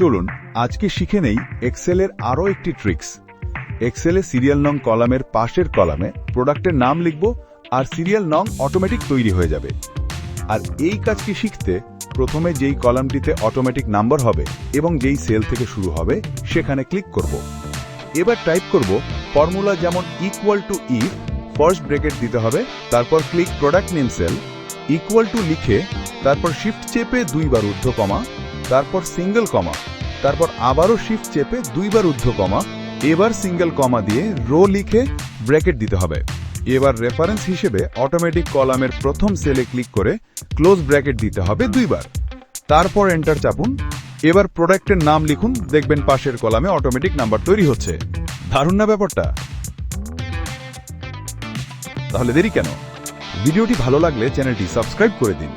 চলুন, আজকে শিখে নেই এক্সেলের আরও একটি ট্রিক্স এক্সেলে সিরিয়াল নং কলামের পাশের কলামে প্রোডাক্টের নাম লিখব আর সিরিয়াল নং অটোমেটিক তৈরি হয়ে যাবে। আর এই কাজটি শিখতে প্রথমে যেই কলামটিতে অটোমেটিক নাম্বার হবে এবং যেই সেল থেকে শুরু হবে, সেখানে ক্লিক করব। এবার টাইপ করব ফর্মুলা যেমন equal to if first bracket দিতে হবে, তারপর click product name cell equal to লিখে, তারপর শিফট চেপে দুইবার ঊর্ধ্ব কমা তারপর সিঙ্গেল কমা, তারপর আবারও শিফট চেপে দুইবার ঊর্ধ্ব কমা, এবার সিঙ্গেল কমা দিয়ে রো লিখে ব্র্যাকেট দিতে হবে। এবার রেফারেন্স হিসেবে অটোমেটিক কলামের প্রথম সেলে ক্লিক করে ক্লোজ ব্র্যাকেট দিতে হবে দুইবার। তারপর এন্টার চাপুন। এবার প্রোডাক্টের নাম লিখুন, দেখবেন পাশের কলামে অটোমেটিক নাম্বার তৈরি হচ্ছে। দারুণ না ব্যাপারটা? তাহলে দেরি কেন? ভিডিওটি ভালো লাগলে চ্যানেলটি সাবস্ক্রাইব করে দিন।